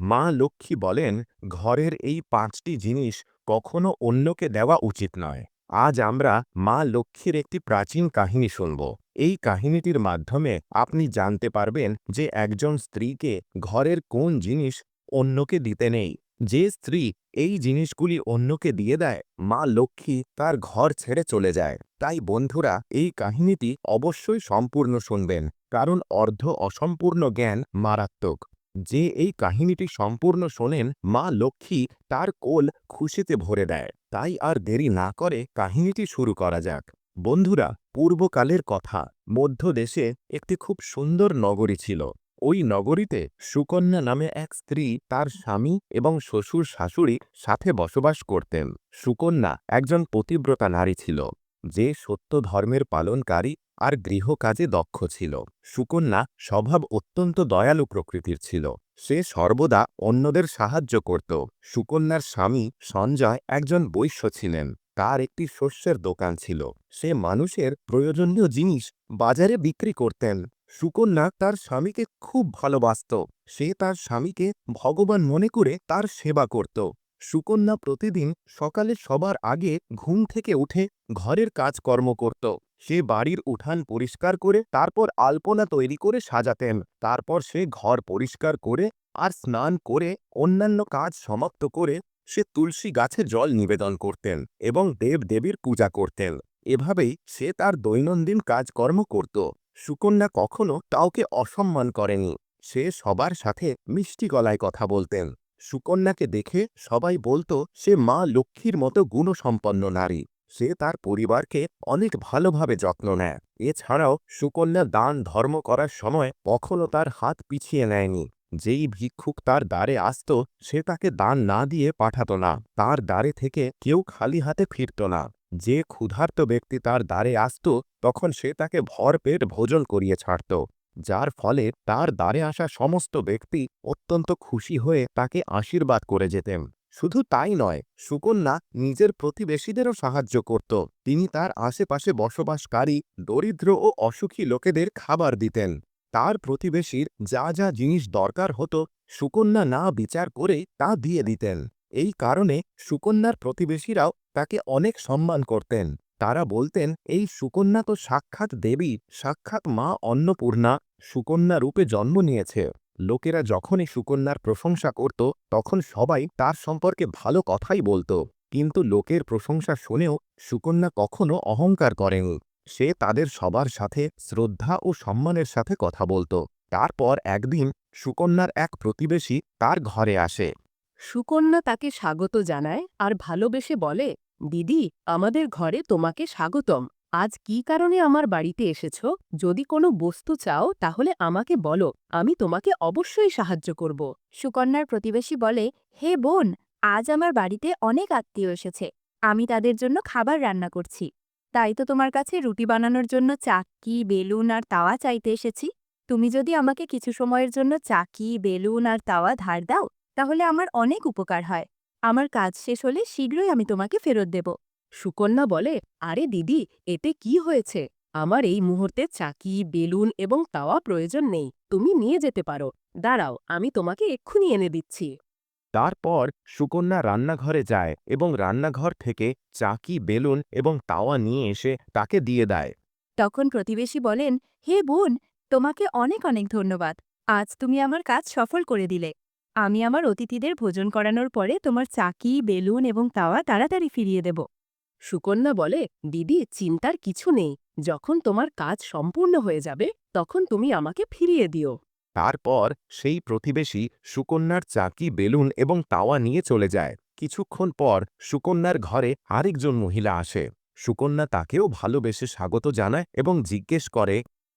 মা লক্ষ্মী বলেন, ঘরের এই পাঁচটি জিনিস কখনো অন্যকে দেওয়া উচিত নয়। আজ আমরা মা লক্ষ্মীর একটি প্রাচীন কাহিনী শুনব। এই কাহিনীটির মাধ্যমে আপনি জানতে পারবেন যে একজন স্ত্রীকে ঘরের কোন জিনিস অন্যকে দিতে নেই। যে স্ত্রী এই জিনিসগুলি অন্যকে দিয়ে দেয়, মা লক্ষ্মী তার ঘর ছেড়ে চলে যায়। তাই বন্ধুরা, এই কাহিনীটি অবশ্যই সম্পূর্ণ শুনবেন, কারণ অর্ধ অসম্পূর্ণ জ্ঞান মারাত্মক। যে এই কাহিনীটি সম্পূর্ণ শোনেন মা লক্ষ্মী তার কোল খুশিতে ভরে দেয়। তাই আর দেরি না করে কাহিনীটি শুরু করা যাক। বন্ধুরা, পূর্বকালের কথা। মধ্যদেশে একটি খুব সুন্দর নগরী ছিল। ওই নগরীতে সুকন্যা নামে এক স্ত্রী তার স্বামী এবং শ্বশুর শাশুড়ি সাথে বসবাস করতেন। সুকন্যা একজন পতিব্রতা নারী ছিল। যে সত্য ধর্মের পালনকারী আর গৃহকাজে দক্ষ ছিল। সুকন্যা স্বভাব অত্যন্ত দয়ালু প্রকৃতির ছিল। সে সর্বদা অন্যদের সাহায্য করত। সুকন্যার স্বামী সঞ্জয় একজন বৈশ্য ছিলেন। তার একটি শস্যের দোকান ছিল। সে মানুষের প্রয়োজনীয় জিনিস বাজারে বিক্রি করতেন। সুকন্যা তার স্বামীকে খুব ভালোবাসত। সে তার স্বামীকে ভগবান মনে করে তার সেবা করত। সুকন্যা প্রতিদিন সকালে সবার আগে ঘুম থেকে উঠে ঘরের কাজকর্ম করত। সে বাড়ির উঠান পরিষ্কার করে তারপর আলপনা তৈরি করে সাজাতেন। তারপর সে ঘর পরিষ্কার করে আর স্নান করে অন্যান্য কাজ সমাপ্ত করে সে তুলসী গাছে জল নিবেদন করতেন এবং দেব দেবীর পূজা করতেন। এভাবেই সে তার দৈনন্দিন কাজকর্ম করত। সুকন্যা কখনো কাউকে অসম্মান করেনি। সে সবার সাথে মিষ্টি গলায় কথা বলতেন। সুকন্যাকে দেখে সবাই বলতো, সে মা লক্ষ্মীর মতো গুণসম্পন্ন নারী। সে তার পরিবারকে অনেক ভালোভাবে যত্ন নেয়। এছাড়াও সুকন্যা দান ধর্ম করার সময় কখনো তার হাত পিছিয়ে নেয়নি। যেই ভিক্ষুক তার দ্বারে আসত, সে তাকে দান না দিয়ে পাঠাত না। তার দ্বারে থেকে কেউ খালি হাতে ফিরত না। যে ক্ষুধার্ত ব্যক্তি তার দ্বারে আসত, তখন সে তাকে ভরপেট ভোজন করিয়ে ছাড়ত। যার ফলে তার দ্বারে আসা সমস্ত ব্যক্তি অত্যন্ত খুশি হয়ে তাকে আশীর্বাদ করে যেতেন। শুধু তাই নয়, সুকন্যা নিজের প্রতিবেশীদেরও সাহায্য করত। তিনি তার আশেপাশে বসবাসকারী, দরিদ্র ও অসুখী লোকেদের খাবার দিতেন। তার প্রতিবেশীর যা যা জিনিস দরকার হতো, সুকন্যা না বিচার করে তা দিয়ে দিতেন। এই কারণে সুকন্যার প্রতিবেশীরাও তাকে অনেক সম্মান করতেন। তারা বলতেন, এই সুকন্যা তো সাক্ষাৎ দেবী, সাক্ষাৎ মা অন্নপূর্ণা, সুকন্যা রূপে জন্ম নিয়েছে। লোকেরা যখনই সুকন্যার প্রশংসা করত, তখন সবাই তার সম্পর্কে ভালো কথাই বলতো। কিন্তু লোকের প্রশংসা শুনেও সুকন্যা কখনো অহংকার করেন। সে তাদের সবার সাথে শ্রদ্ধা ও সম্মানের সাথে কথা বলত। তারপর একদিন সুকন্যার এক প্রতিবেশী তার ঘরে আসে। সুকন্যা তাকে স্বাগত জানায় আর ভালোবেসে বলে দিদি, আমাদের ঘরে তোমাকে স্বাগতম। আজ কি কারণে আমার বাড়িতে এসেছ? যদি কোনো বস্তু চাও, তাহলে আমাকে বলো। আমি তোমাকে অবশ্যই সাহায্য করব। সুকন্যার প্রতিবেশী বলে, হে বোন, আজ আমার বাড়িতে অনেক আত্মীয় এসেছে। আমি তাদের জন্য খাবার রান্না করছি। তাই তো তোমার কাছে রুটি বানানোর জন্য চাকি, বেলুন আর তাওয়া চাইতে এসেছি। তুমি যদি আমাকে কিছু সময়ের জন্য চাকি, বেলুন আর তাওয়া ধার দাও, তাহলে আমার অনেক উপকার হয়। আমার কাজ শেষ হলে শীঘ্রই আমি তোমাকে ফেরত দেব। সুকন্যা বলে আরে দিদি এতে কি হয়েছে? আমার এই মুহূর্তে চাকি বেলুন এবং তাওয়া প্রয়োজন নেই তুমি নিয়ে যেতে পারো। দাঁড়াও আমি তোমাকে এক্ষুনি এনে দিচ্ছি। তারপর সুকন্যা রান্নাঘরে যায় এবং রান্নাঘর থেকে চাকি বেলুন এবং তাওয়া নিয়ে এসে তাকে দিয়ে দেয়। তখন প্রতিবেশী বলেন হে বোন তোমাকে অনেক অনেক ধন্যবাদ। আজ তুমি আমার কাজ সফল করে দিলে। আমি আমার অতিথিদের ভোজন করানোর পরে তোমার চাকি বেলুন এবং তাওয়া তাড়াতাড়ি ফিরিয়ে দেব। সুকন্যা বলে দিদি চিন্তার কিছু নেই। যখন তোমার কাজ সম্পূর্ণ হয়ে যাবে তখন তুমি আমাকে ফিরিয়ে দিও। তারপর সেই প্রতিবেশী সুকন্যার চাকি বেলুন এবং তাওয়া নিয়ে চলে যায়। কিছুক্ষণ পর সুকন্যার ঘরে আরেকজন মহিলা আসে। সুকন্যা তাকেও ভালোবেসে স্বাগত জানায় এবং জিজ্ঞেস করে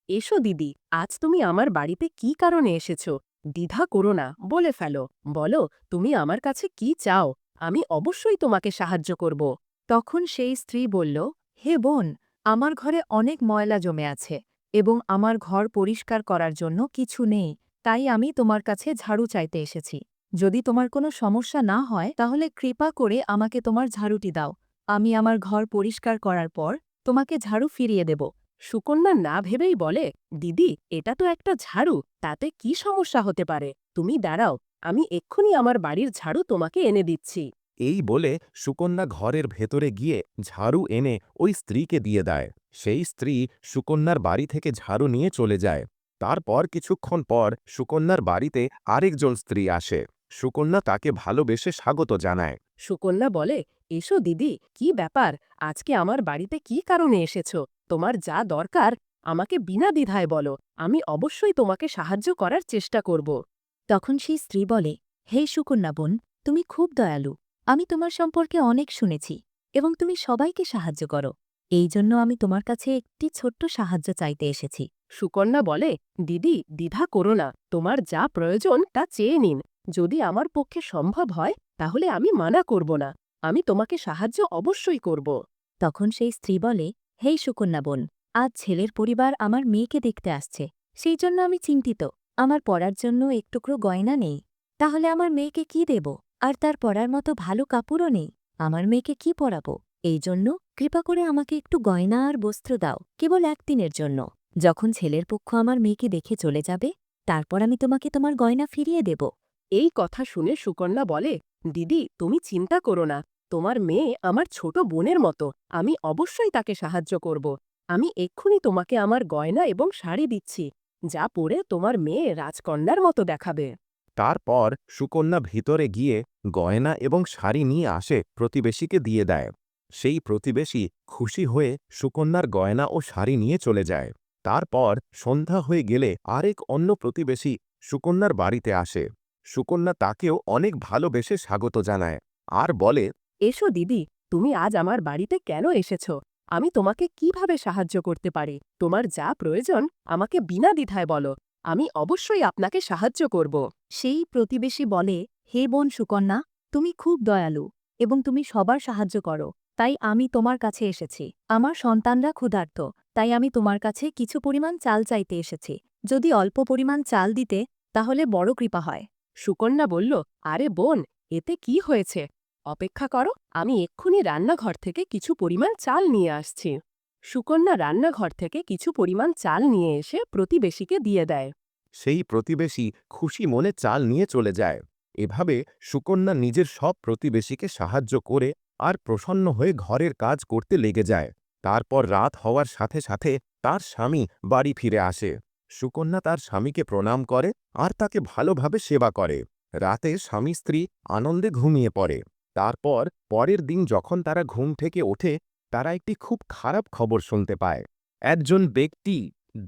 এসো দিদি আজ তুমি আমার বাড়িতে কি কারণে এসেছ? দ্বিধা করো না, বলে ফেলো। বলো, তুমি আমার কাছে কি চাও? আমি অবশ্যই তোমাকে সাহায্য করব। তখন সেই স্ত্রী বলল, হে বোন, আমার ঘরে অনেক ময়লা জমে আছে এবং আমার ঘর পরিষ্কার করার জন্য কিছু নেই, তাই আমি তোমার কাছে ঝাড়ু চাইতে এসেছি। যদি তোমার কোনো সমস্যা না হয়, তাহলে কৃপা করে আমাকে তোমার ঝাড়ুটি দাও। আমি আমার ঘর পরিষ্কার করার পর তোমাকে ঝাড়ু ফিরিয়ে দেব। সুকন্যা না ভেবেই বলে দিদি এটা তো একটা ঝাড়ু তাতে কি সমস্যা হতে পারে? তুমি দাঁড়াও আমি এক্ষুনি আমার বাড়ির ঝাড়ু তোমাকে এনে দিচ্ছি। এই বলে সুকন্যা ঘরের ভেতরে গিয়ে ঝাড়ু এনে ওই স্ত্রীকে দিয়ে দেয়। সেই স্ত্রী সুকন্যার বাড়ি থেকে ঝাড়ু নিয়ে চলে যায়। তারপর কিছুক্ষণ পর সুকন্যার বাড়িতে আরেকজন স্ত্রী আসে। সুকন্যা তাকে ভালোবেসে স্বাগত জানায়। সুকন্যা বলে এসো দিদি কি ব্যাপার? আজকে আমার বাড়িতে কি কারণে এসেছ? তোমার যা দরকার আমাকে বিনা দ্বিধায় বলো আমি অবশ্যই তোমাকে সাহায্য করার চেষ্টা করব। তখন সেই স্ত্রী বলে হে সুকন্যা বোন তুমি খুব দয়ালু আমি তোমার সম্পর্কে অনেক শুনেছি এবং তুমি সবাইকে সাহায্য করো। এই জন্য আমি তোমার কাছে একটি ছোট্ট সাহায্য চাইতে এসেছি। সুকন্যা বলে দিদি দ্বিধা করো না তোমার যা প্রয়োজন তা চেয়ে নিন। যদি আমার পক্ষে সম্ভব হয় তাহলে আমি মানা করব না। আমি তোমাকে সাহায্য অবশ্যই করব। তখন সেই স্ত্রী বলে হেই সুকন্যা বোন, আজ ছেলের পরিবার আমার মেয়েকে দেখতে আসছে, সেই জন্য আমি চিন্তিত, আমার পড়ার জন্য একটুকরো গয়না নেই, তাহলে আমার মেয়েকে কি দেব? আর তার পড়ার মতো ভালো কাপড়ও নেই, আমার মেয়েকে কি পরাবো? এই জন্য কৃপা করে আমাকে একটু গয়না আর বস্ত্র দাও, কেবল একদিনের জন্য, যখন ছেলের পক্ষ আমার মেয়েকে দেখে চলে যাবে, তারপর আমি তোমাকে তোমার গয়না ফিরিয়ে দেব। এই কথা শুনে সুকন্যা বলে, দিদি, তুমি চিন্তা করো না তোমার মেয়ে আমার ছোট বোনের মতো, আমি অবশ্যই তাকে সাহায্য করব। আমি এক্ষুনি তোমাকে আমার গয়না এবং শাড়ি দিচ্ছি, যা পরে তোমার মেয়ে রাজকন্যার মতো দেখাবে। তারপর সুকন্যা ভিতরে গিয়ে গয়না এবং শাড়ি নিয়ে আসে প্রতিবেশীকে দিয়ে দেয়। সেই প্রতিবেশী খুশি হয়ে সুকন্যার গয়না ও শাড়ি নিয়ে চলে যায়। তারপর সন্ধ্যা হয়ে গেলে আরেক অন্য প্রতিবেশী সুকন্যার বাড়িতে আসে। সুকন্যা তাকেও অনেক ভালোবেসে স্বাগত জানায়। আর বলে এসো দিদি তুমি আজ আমার বাড়িতে কেন এসেছ? আমি তোমাকে কীভাবে সাহায্য করতে পারি? তোমার যা প্রয়োজন আমাকে বিনা দ্বিধায় বলো। আমি অবশ্যই আপনাকে সাহায্য করব। সেই প্রতিবেশী বলে হে বোন সুকন্যা তুমি খুব দয়ালু এবং তুমি সবার সাহায্য করো। তাই আমি তোমার কাছে এসেছি। আমার সন্তানরা ক্ষুধার্ত তাই আমি তোমার কাছে কিছু পরিমাণ চাল চাইতে এসেছি। যদি অল্প পরিমাণ চাল দিতে তাহলে বড় কৃপা হয়। সুকন্যা বলল আরে বোন এতে কি হয়েছে? অপেক্ষা করো, আমি এক্ষুনি রান্নাঘর থেকে কিছু পরিমাণ চাল নিয়ে আসছি। সুকন্যা রান্নাঘর থেকে কিছু পরিমাণ চাল নিয়ে এসে প্রতিবেশীকে দিয়ে দেয়। সেই প্রতিবেশী খুশি মনে চাল নিয়ে চলে যায়। এভাবে সুকন্যা নিজের সব প্রতিবেশীকে সাহায্য করে আর প্রসন্ন হয়ে ঘরের কাজ করতে লেগে যায়। তারপর রাত হওয়ার সাথে সাথে তার স্বামী বাড়ি ফিরে আসে। সুকন্যা তার স্বামীকে প্রণাম করে আর তাকে ভালোভাবে সেবা করে। রাতে স্বামী স্ত্রী আনন্দে ঘুমিয়ে পড়ে। তারপর পরের দিন যখন তারা ঘুম থেকে ওঠে, তারা একটি খুব খারাপ খবর শুনতে পায়। একজন ব্যক্তি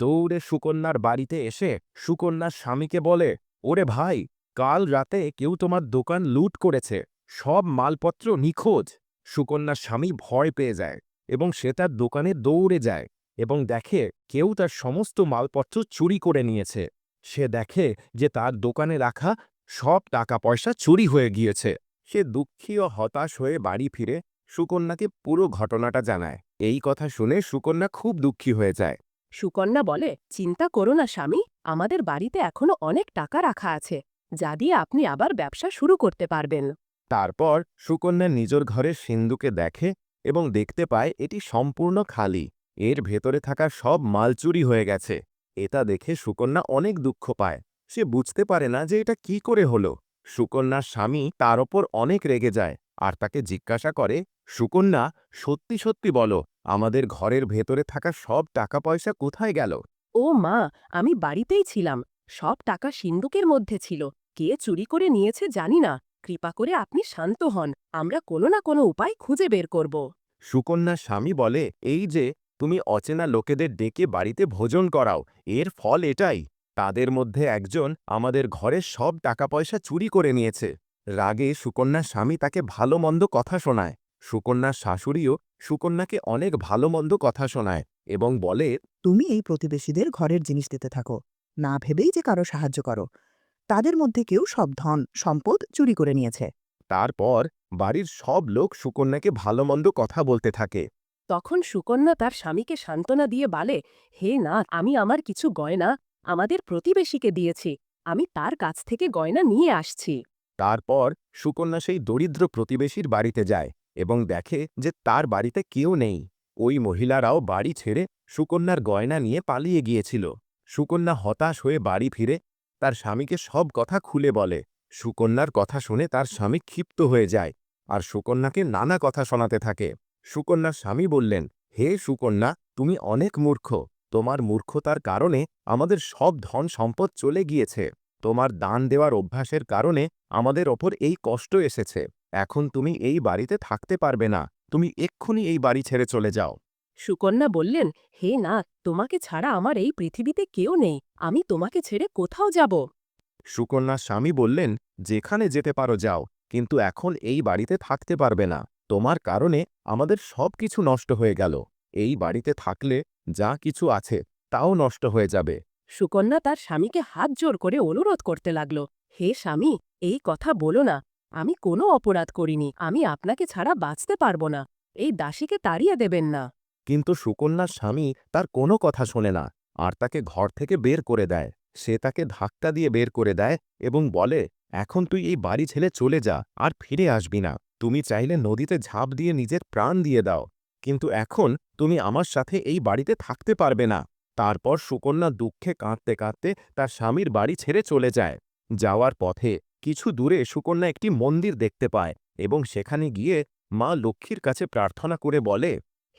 দৌড়ে সুকন্যার বাড়িতে এসে সুকন্যার স্বামীকে বলে, ওরে ভাই, কাল রাতে কেউ তোমার দোকান লুট করেছে, সব মালপত্র নিখোঁজ। সুকন্যার স্বামী ভয় পেয়ে যায় এবং সে তার দোকানে দৌড়ে যায় এবং দেখে কেউ তার সমস্ত মালপত্র চুরি করে নিয়েছে। সে দেখে যে তার দোকানে রাখা সব টাকা পয়সা চুরি হয়ে গিয়েছে। সে দুঃখী ও হতাশ হয়ে বাড়ি ফিরে সুকন্যাকে পুরো ঘটনাটা জানায়। এই কথা শুনে সুকন্যা খুব দুঃখী হয়ে যায়। সুকন্যা বলে চিন্তা করো না স্বামী আমাদের বাড়িতে এখনও অনেক টাকা রাখা আছে যা দিয়ে আপনি আবার ব্যবসা শুরু করতে পারবেন। তারপর সুকন্যা নিজের ঘরের সিন্ধুকে দেখে এবং দেখতে পায় এটি সম্পূর্ণ খালি। এর ভেতরে থাকা সব মাল চুরি হয়ে গেছে। এটা দেখে সুকন্যা অনেক দুঃখ পায়। সে বুঝতে পারে না যে এটা কি করে হলো। সুকন্যার স্বামী তার ওপর অনেক রেগে যায় আর তাকে জিজ্ঞাসা করে সুকন্যা সত্যি সত্যি বলো আমাদের ঘরের ভেতরে থাকা সব টাকা পয়সা কোথায় গেল? ও মা আমি বাড়িতেই ছিলাম। সব টাকা সিন্দুকের মধ্যে ছিল। কে চুরি করে নিয়েছে জানি না। কৃপা করে আপনি শান্ত হন। আমরা কোনো না কোনো উপায় খুঁজে বের করব। সুকন্যা স্বামী বলে এই যে তুমি অচেনা লোকেদের ডেকে বাড়িতে ভোজন করাও। এর ফল এটাই। তাদের মধ্যে একজন আমাদের ঘরের সব টাকা পয়সা চুরি করে নিয়েছে। রাগে সুকন্যার স্বামী তাকে ভালো মন্দ কথা শোনায়। সুকন্যার শাশুড়িও সুকন্যাকে অনেক ভালো মন্দ কথা শোনায় এবং বলে তুমি এই প্রতিবেশীদের ঘরের জিনিস দিতে থাকো। না ভেবেই যে কারও সাহায্য করো। তাদের মধ্যে কেউ সব ধন সম্পদ চুরি করে নিয়েছে। তারপর বাড়ির সব লোক সুকন্যাকে ভালো মন্দ কথা বলতে থাকে। তখন সুকন্যা তার স্বামীকে সান্ত্বনা দিয়ে বলে হে না আমি আমার কিছু গয়না আমাদের প্রতিবেশীকে দিয়েছি। আমি তার কাছ থেকে গয়না নিয়ে আসছি। তারপর সুকন্যা সেই দরিদ্র প্রতিবেশীর বাড়িতে যায় এবং দেখে যে তার বাড়িতে কেউ নেই। ওই মহিলারাও বাড়ি ছেড়ে সুকন্যার গয়না নিয়ে পালিয়ে গিয়েছিল। সুকন্যা হতাশ হয়ে বাড়ি ফিরে তার স্বামীকে সব কথা খুলে বলে। সুকন্যার কথা শুনে তার স্বামী ক্ষিপ্ত হয়ে যায় আর সুকন্যাকে নানা কথা শোনাতে থাকে। সুকন্যার স্বামী বললেন, হে সুকন্যা, তুমি অনেক মূর্খ। তোমার মূর্খতার কারণে আমাদের সব ধন সম্পদ চলে গিয়েছে। তোমার দান দেওয়ার অভ্যাসের কারণে আমাদের ওপর এই কষ্ট এসেছে। এখন তুমি এই বাড়িতে থাকতে পারবে না। তুমি এক্ষুনি এই বাড়ি ছেড়ে চলে যাও। সুকন্যা বললেন হে না তোমাকে ছাড়া আমার এই পৃথিবীতে কেউ নেই। আমি তোমাকে ছেড়ে কোথাও যাব? সুকন্যার স্বামী বললেন যেখানে যেতে পারো যাও কিন্তু এখন এই বাড়িতে থাকতে পারবে না। তোমার কারণে আমাদের সব কিছু নষ্ট হয়ে গেল। এই বাড়িতে থাকলে যা কিছু আছে তাও নষ্ট হয়ে যাবে। সুকন্যা তার স্বামীকে হাত জোর করে অনুরোধ করতে লাগল হে স্বামী এই কথা বলো না। আমি কোনো অপরাধ করিনি। আমি আপনাকে ছাড়া বাঁচতে পারব না। এই দাসীকে তাড়িয়ে দেবেন না। কিন্তু সুকন্যার স্বামী তার কোনো কথা শোনে না আর তাকে ঘর থেকে বের করে দেয়। সে তাকে ধাক্কা দিয়ে বের করে দেয় এবং বলে এখন তুই এই বাড়ি ছেড়ে চলে যা আর ফিরে আসবি না। তুমি চাইলে নদীতে ঝাঁপ দিয়ে নিজের প্রাণ দিয়ে দাও। কিন্তু এখন তুমি আমার সাথে এই বাড়িতে থাকতে পারবে না। তারপর সুকন্যা দুঃখে কাঁদতে কাঁদতে তার স্বামীর বাড়ি ছেড়ে চলে যায়। যাওয়ার পথে কিছু দূরে সুকন্যা একটি মন্দির দেখতে পায় এবং সেখানে গিয়ে মা লক্ষ্মীর কাছে প্রার্থনা করে বলে,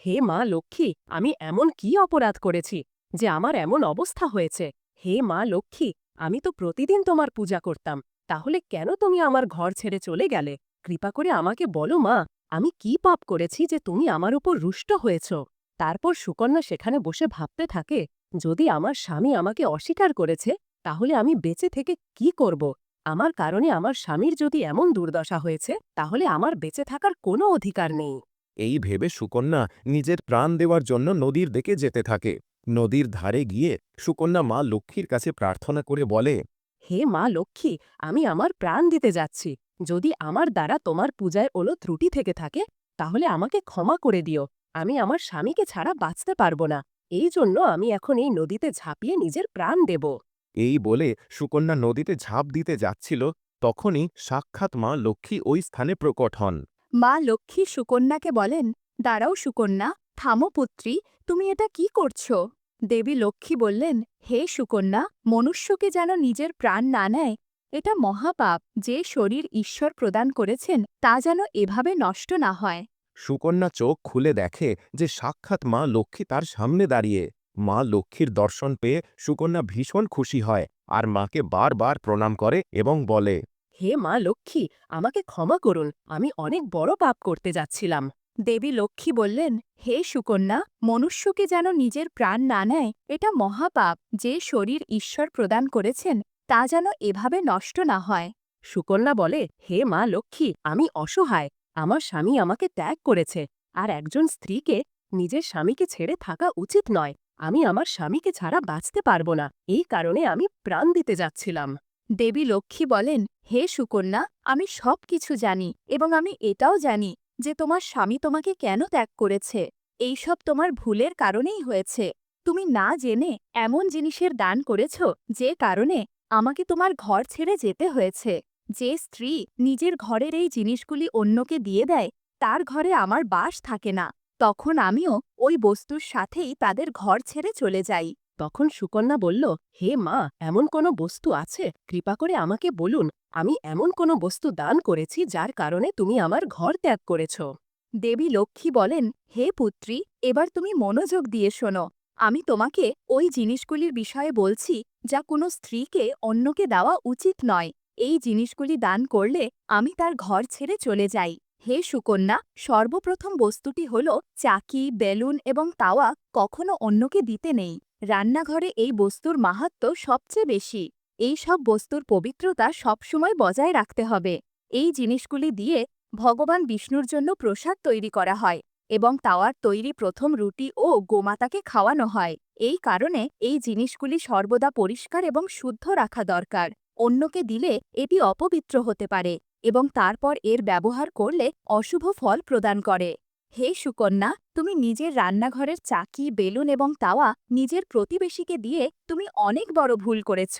হে মা লক্ষ্মী, আমি এমন কি অপরাধ করেছি যে আমার এমন অবস্থা হয়েছে? হে মা লক্ষ্মী, আমি তো প্রতিদিন তোমার পূজা করতাম। তাহলে কেন তুমি আমার ঘর ছেড়ে চলে গেলে? কৃপা করে আমাকে বলো মা। আমি কি পাপ করেছি যে তুমি আমার উপর রুষ্ট হয়েছ? তারপর সুকন্যা সেখানে বসে ভাবতে থাকে যদি আমার স্বামী আমাকে অস্বীকার করেছে তাহলে আমি বেঁচে থেকে কি করব? আমার কারণে আমার স্বামীর যদি এমন দুর্দশা হয়েছে তাহলে আমার বেঁচে থাকার কোনো অধিকার নেই। এই ভেবে সুকন্যা নিজের প্রাণ দেওয়ার জন্য নদীর দিকে যেতে থাকে। নদীর ধারে গিয়ে সুকন্যা মা লক্ষ্মীর কাছে প্রার্থনা করে বলে হে মা লক্ষ্মী আমি আমার প্রাণ দিতে যাচ্ছি। যদি আমার দ্বারা তোমার পূজায় ওলো ত্রুটি থেকে থাকে তাহলে আমাকে ক্ষমা করে দিও। আমি আমার স্বামীকে ছাড়া বাঁচতে পারব না। এই জন্য আমি এখন এই নদীতে ঝাঁপিয়ে নিজের প্রাণ দেব। এই বলে সুকন্যা নদীতে ঝাঁপ দিতে যাচ্ছিল তখনই সাক্ষাৎ মা লক্ষ্মী ওই স্থানে প্রকট হন। মা লক্ষ্মী সুকন্যাকে বলেন দাঁড়াও সুকন্যা থামো পুত্রী তুমি এটা কি করছ? দেবী লক্ষ্মী বললেন হে সুকন্যা মনুষ্যকে যেন নিজের প্রাণ না নেয় এটা মহাপাপ যে শরীর ঈশ্বর প্রদান করেছেন তা যেন এভাবে নষ্ট না হয়। সুকন্যা চোখ খুলে দেখে যে সাক্ষাৎ মা লক্ষ্মী তার সামনে দাঁড়িয়ে। মা লক্ষ্মীর দর্শন পেয়ে সুকন্যা ভীষণ খুশি হয় আর মাকে বারবার প্রণাম করে এবং বলে হে মা লক্ষ্মী আমাকে ক্ষমা করুন আমি অনেক বড় পাপ করতে যাচ্ছিলাম। দেবী লক্ষ্মী বললেন হে সুকন্যা মনুষ্যকে যেন নিজের প্রাণ না নেয় এটা মহাপাপ যে শরীর ঈশ্বর প্রদান করেছেন তা যেন এভাবে নষ্ট না হয়। সুকন্যা বলে হে মা লক্ষ্মী আমি অসহায়। আমার স্বামী আমাকে ত্যাগ করেছে। আর একজন স্ত্রীকে নিজের স্বামীকে ছেড়ে থাকা উচিত নয়। আমি আমার স্বামীকে ছাড়া বাঁচতে পারব না। এই কারণে আমি প্রাণ দিতে যাচ্ছিলাম। দেবী লক্ষ্মী বলেন হে সুকন্যা আমি সব কিছু জানি এবং আমি এটাও জানি যে তোমার স্বামী তোমাকে কেন ত্যাগ করেছে। এইসব তোমার ভুলের কারণেই হয়েছে। তুমি না জেনে এমন জিনিসের দান করেছ যে কারণে আমাকে তোমার ঘর ছেড়ে যেতে হয়েছে। যে স্ত্রী নিজের ঘরের এই জিনিসগুলি অন্যকে দিয়ে দেয় তার ঘরে আমার বাস থাকে না। তখন আমিও ওই বস্তুর সাথেই তাদের ঘর ছেড়ে চলে যাই। তখন সুকন্যা বলল হে মা এমন কোনো বস্তু আছে? কৃপা করে আমাকে বলুন আমি এমন কোনো বস্তু দান করেছি যার কারণে তুমি আমার ঘর ত্যাগ করেছ? দেবী লক্ষ্মী বলেন হে পুত্রী এবার তুমি মনোযোগ দিয়ে শোনো। আমি তোমাকে ওই জিনিসগুলির বিষয়ে বলছি যা কোনো স্ত্রীকে অন্যকে দেওয়া উচিত নয়। এই জিনিসগুলি দান করলে আমি তার ঘর ছেড়ে চলে যাই। হে সুকন্যা, সর্বপ্রথম বস্তুটি হল চাকি, বেলুন এবং তাওয়া কখনো অন্যকে দিতে নেই। রান্নাঘরে এই বস্তুর মাহাত্ম সবচেয়ে বেশি। এই সব বস্তুর পবিত্রতা সবসময় বজায় রাখতে হবে। এই জিনিসগুলি দিয়ে ভগবান বিষ্ণুর জন্য প্রসাদ তৈরি করা হয় এবং তাওয়ার তৈরি প্রথম রুটি ও গোমাতাকে খাওয়ানো হয়। এই কারণে এই জিনিসগুলি সর্বদা পরিষ্কার এবং শুদ্ধ রাখা দরকার। অন্যকে দিলে এটি অপবিত্র হতে পারে এবং তারপর এর ব্যবহার করলে অশুভ ফল প্রদান করে। হে সুকন্যা, তুমি নিজের রান্নাঘরের চাকি, বেলুন এবং তাওয়া নিজের প্রতিবেশীকে দিয়ে তুমি অনেক বড় ভুল করেছ।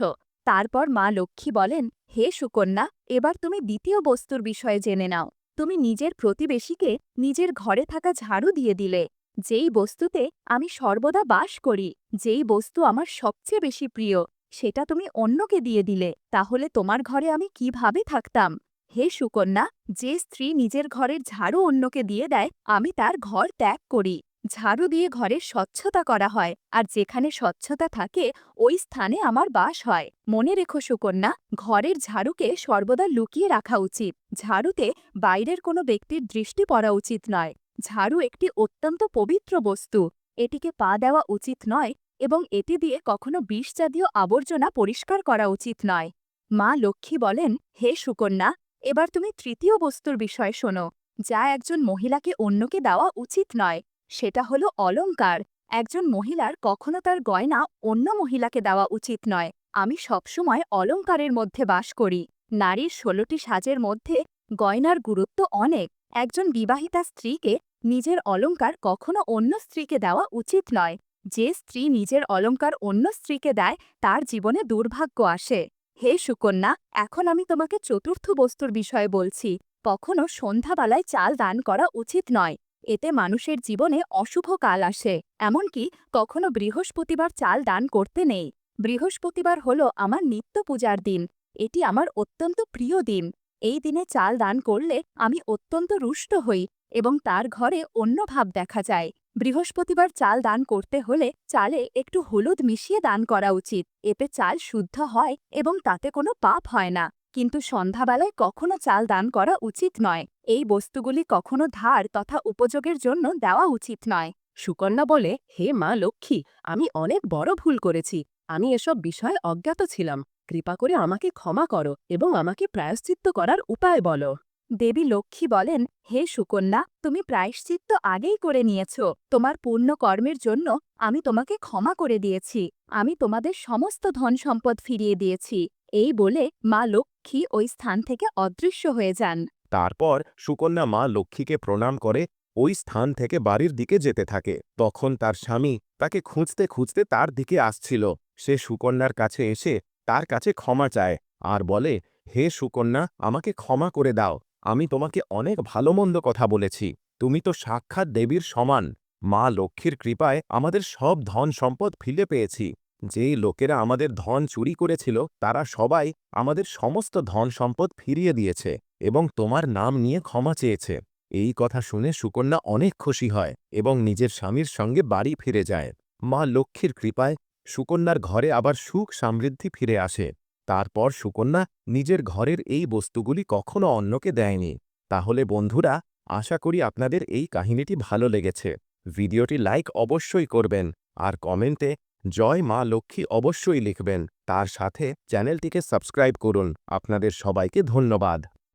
তারপর মা লক্ষ্মী বলেন, হে সুকন্যা, এবার তুমি দ্বিতীয় বস্তুর বিষয়ে জেনে নাও। তুমি নিজের প্রতিবেশীকে নিজের ঘরে থাকা ঝাড়ু দিয়ে দিলে। যেই বস্তুতে আমি সর্বদা বাস করি, যেই বস্তু আমার সবচেয়ে বেশি প্রিয়, সেটা তুমি অন্যকে দিয়ে দিলে, তাহলে তোমার ঘরে আমি কীভাবে থাকতাম? হে সুকন্যা, যে স্ত্রী নিজের ঘরের ঝাড়ু অন্যকে দিয়ে দেয়, আমি তার ঘর ত্যাগ করি। ঝাড়ু দিয়ে ঘরের স্বচ্ছতা করা হয়, আর যেখানে স্বচ্ছতা থাকে, ওই স্থানে আমার বাস হয়। মনে রেখো সুকন্যা, ঘরের ঝাড়ুকে সর্বদা লুকিয়ে রাখা উচিত। ঝাড়ুতে বাইরের কোনো ব্যক্তির দৃষ্টি পড়া উচিত নয়। ঝাড়ু একটি অত্যন্ত পবিত্র বস্তু। এটিকে পা দেওয়া উচিত নয় এবং এটি দিয়ে কখনো বিষজাতীয় আবর্জনা পরিষ্কার করা উচিত নয়। মা লক্ষ্মী বলেন, হে সুকন্যা, এবার তুমি তৃতীয় বস্তুর বিষয় শোনো, যা একজন মহিলাকে অন্যকে দেওয়া উচিত নয়। সেটা হলো অলংকার একজন মহিলার কখনো তার গয়না অন্য মহিলাকে দেওয়া উচিত নয়। আমি সবসময় অলঙ্কারের মধ্যে বাস করি। নারীর ষোলোটি সাজের মধ্যে গয়নার গুরুত্ব অনেক। একজন বিবাহিতা স্ত্রীকে নিজের অলঙ্কার কখনো অন্য স্ত্রীকে দেওয়া উচিত নয়। যে স্ত্রী নিজের অলংকার অন্য স্ত্রীকে দেয়, তার জীবনে দুর্ভাগ্য আসে। হে সুকন্যা, এখন আমি তোমাকে চতুর্থ বস্তুর বিষয়ে বলছি। কখনো সন্ধ্যাবেলায় চাল দান করা উচিত নয়। এতে মানুষের জীবনে অশুভ কাল আসে। এমনকি কখনো বৃহস্পতিবার চাল দান করতে নেই। বৃহস্পতিবার হল আমার নিত্য পূজার দিন। এটি আমার অত্যন্ত প্রিয় দিন। এই দিনে চাল দান করলে আমি অত্যন্ত রুষ্ট হই এবং তার ঘরে অন্য ভাব দেখা যায়। বৃহস্পতিবার চাল দান করতে হলে চালে একটু হলুদ মিশিয়ে দান করা উচিত। এতে চাল শুদ্ধ হয় এবং তাতে কোনো পাপ হয় না। কিন্তু সন্ধ্যাবেলায় কখনো চাল দান করা উচিত নয়। এই বস্তুগুলি কখনো ধার তথা উপযোগের জন্য দেওয়া উচিত নয়। সুকন্যা বলে, হে মা লক্ষ্মী, আমি অনেক বড় ভুল করেছি। আমি এসব বিষয়ে অজ্ঞাত ছিলাম। কৃপা করে আমাকে ক্ষমা করো এবং আমাকে প্রায়শ্চিত্ত করার উপায় বলো। দেবী লক্ষ্মী বলেন, হে সুকন্যা, তুমি প্রায়শ্চিত্ত আগেই করে নিয়েছ। তোমার পূর্ণ কর্মের জন্য আমি তোমাকে ক্ষমা করে দিয়েছি। আমি তোমাদের সমস্ত ধন সম্পদ ফিরিয়ে দিয়েছি। এই বলে মা লক্ষ্মী ওই স্থান থেকে অদৃশ্য হয়ে যান। তারপর সুকন্যা মা লক্ষ্মীকে প্রণাম করে ওই স্থান থেকে বাড়ির দিকে যেতে থাকে। তখন তার স্বামী তাকে খুঁজতে খুঁজতে তার দিকে আসছিল। সে সুকন্যার কাছে এসে তার কাছে ক্ষমা চায় আর বলে, হে সুকন্যা, আমাকে ক্ষমা করে দাও। আমি তোমাকে অনেক ভালো মন্দ কথা বলেছি। তুমি তো সাক্ষাৎ দেবীর সমান। মা লক্ষ্মীর কৃপায় আমাদের সব ধন সম্পদ ফিরে পেয়েছি। যেই লোকেরা আমাদের ধন চুরি করেছিল, তারা সবাই আমাদের সমস্ত ধন সম্পদ ফিরিয়ে দিয়েছে এবং তোমার নাম নিয়ে ক্ষমা চেয়েছে। এই কথা শুনে সুকন্যা অনেক খুশি হয় এবং নিজের স্বামীর সঙ্গে বাড়ি ফিরে যায়। মা লক্ষ্মীর কৃপায় সুকন্যার ঘরে আবার সুখ সমৃদ্ধি ফিরে আসে। তারপর সুকন্যা নিজের ঘরের এই বস্তুগুলি কখনো অন্যকে দেয়নি। তাহলে বন্ধুরা, আশা করি আপনাদের এই কাহিনীটি ভালো লেগেছে। ভিডিওটি লাইক অবশ্যই করবেন আর কমেন্টে জয় মা লক্ষ্মী অবশ্যই লিখবেন। তার সাথে চ্যানেলটিকে সাবস্ক্রাইব করুন। আপনাদের সবাইকে ধন্যবাদ।